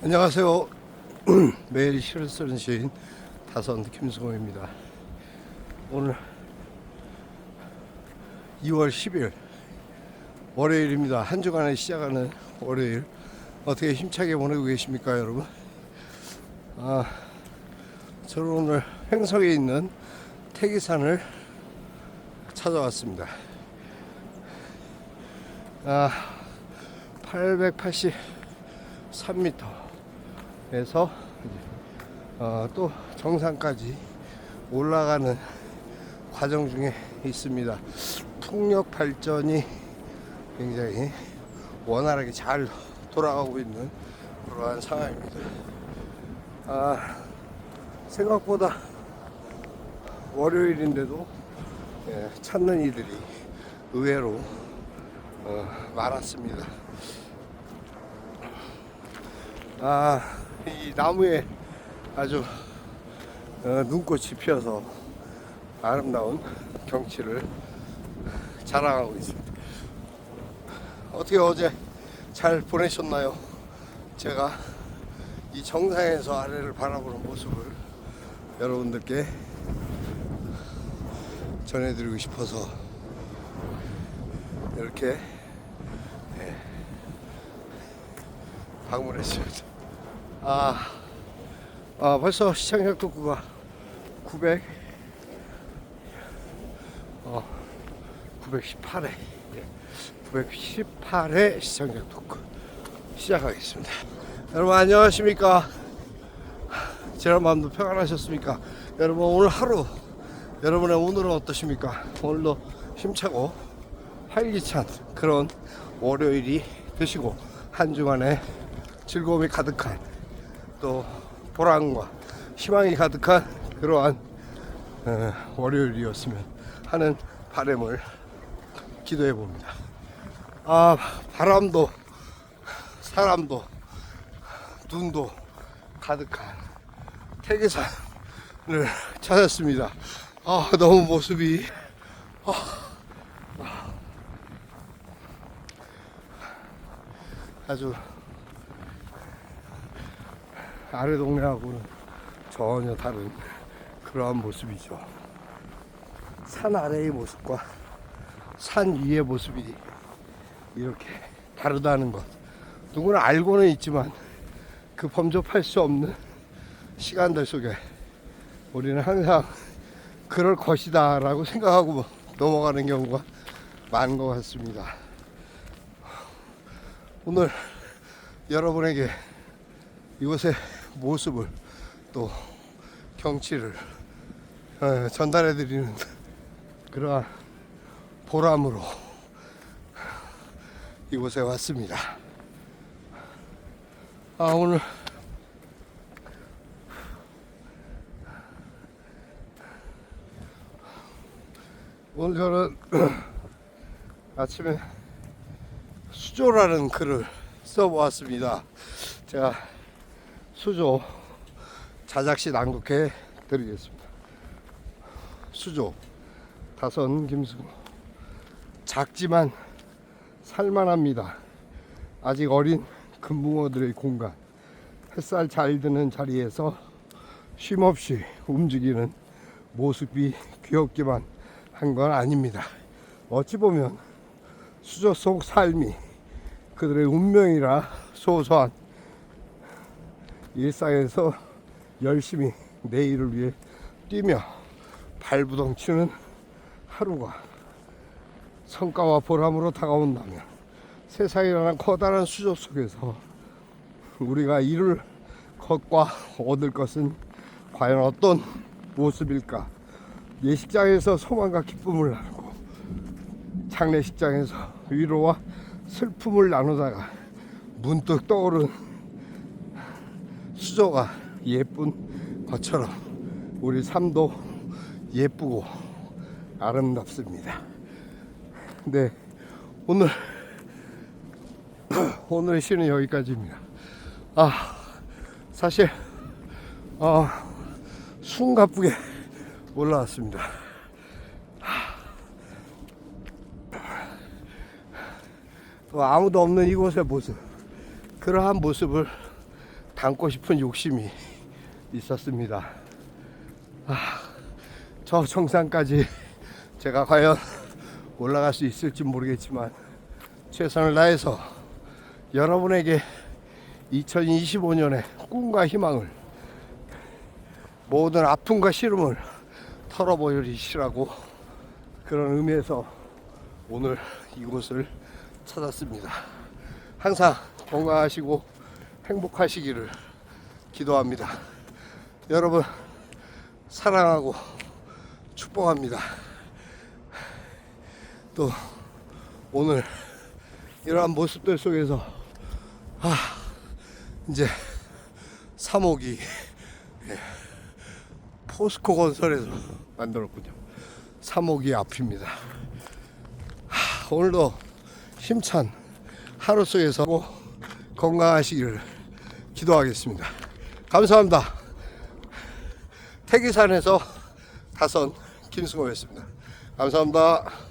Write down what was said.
안녕하세요. 매일 시를 쓰는 시인 다선 김승호입니다. 오늘 2월 10일 월요일입니다. 한 주간에 시작하는 월요일 어떻게 힘차게 보내고 계십니까, 여러분? 아, 저는 오늘 횡성에 있는 태기산을 찾아왔습니다. 아, 883m 에서 어, 또 정상까지 올라가는 과정 중에 있습니다. 풍력 발전이 굉장히 원활하게 잘 돌아가고 있는 그러한 상황입니다. 아, 생각보다 월요일인데도 예, 찾는 이들이 의외로 어, 많았습니다. 아, 이 나무에 아주 어, 눈꽃이 피어서 아름다운 경치를 자랑하고 있습니다. 어떻게 어제 잘 보내셨나요? 제가 이 정상에서 아래를 바라보는 모습을 여러분들께 전해드리고 싶어서 이렇게 예, 방문했습니다. 아, 아 벌써 시청자 독구가 900, 어, 918회, 918회 시청자 독구 시작하겠습니다. 여러분 안녕하십니까? 지난 밤도 평안하셨습니까? 여러분 오늘 하루 여러분의 오늘은 어떠십니까? 오늘도 힘차고 활기찬 그런 월요일이 되시고 한 주간에 즐거움이 가득한 또 보람과 희망이 가득한 그러한 어, 월요일이었으면 하는 바람을 기도해 봅니다. 아 바람도 사람도 눈도 가득한 태계산을 찾았습니다. 아 너무 모습이 아주 아래 동네하고는 전혀 다른 그러한 모습이죠. 산 아래의 모습과 산 위의 모습이 이렇게 다르다는 것. 누구나 알고는 있지만 그 범접할 수 없는 시간들 속에 우리는 항상 그럴 것이다 라고 생각하고 넘어가는 경우가 많은 것 같습니다. 오늘 여러분에게 이곳의 모습을 또 경치를 어, 전달해 드리는 그러한 보람으로 이곳에 왔습니다. 아 오늘 오늘 저는 아침에 수조라는 글을 써보았습니다. 제가 수조 자작시 낭독해 드리겠습니다. 수조 다선 김승우 작지만 살만합니다. 아직 어린 금붕어들의 공간 햇살 잘 드는 자리에서 쉼없이 움직이는 모습이 귀엽기만 한 건 아닙니다. 어찌 보면 수조 속 삶이 그들의 운명이라 소소한 일상에서 열심히 내일을 위해 뛰며 발부동치는 하루가 성과와 보람으로 다가온다면 세상이라는 커다란 수조 속에서 우리가 이룰 것과 얻을 것은 과연 어떤 모습일까? 예식장에서 소망과 기쁨을 나누고 장례식장에서 위로와 슬픔을 나누다가 문득 떠오른 수조가 예쁜 것처럼 우리 삶도 예쁘고 아름답습니다. 네, 오늘 오늘의 시는 여기까지입니다. 아, 사실 어, 숨가쁘게 올라왔습니다. 또 아무도 없는 이곳의 모습, 그러한 모습을 담고 싶은 욕심이 있었습니다. 아, 저 정상까지 제가 과연 올라갈 수 있을지 모르겠지만 최선을 다해서 여러분에게 2025년의 꿈과 희망을 모든 아픔과 시름을 털어버리시라고 그런 의미에서 오늘 이곳을 찾았습니다. 항상 건강하시고 행복하시기를 기도합니다. 여러분 사랑하고 축복합니다. 또 오늘 이러한 모습들 속에서 아 이제 3호기 포스코 건설에서 만들었군요. 3호기 앞입니다. 하, 오늘도 힘찬 하루 속에서 건강하시기를 기도하겠습니다. 감사합니다. 태기산에서 다선 김승호였습니다. 감사합니다.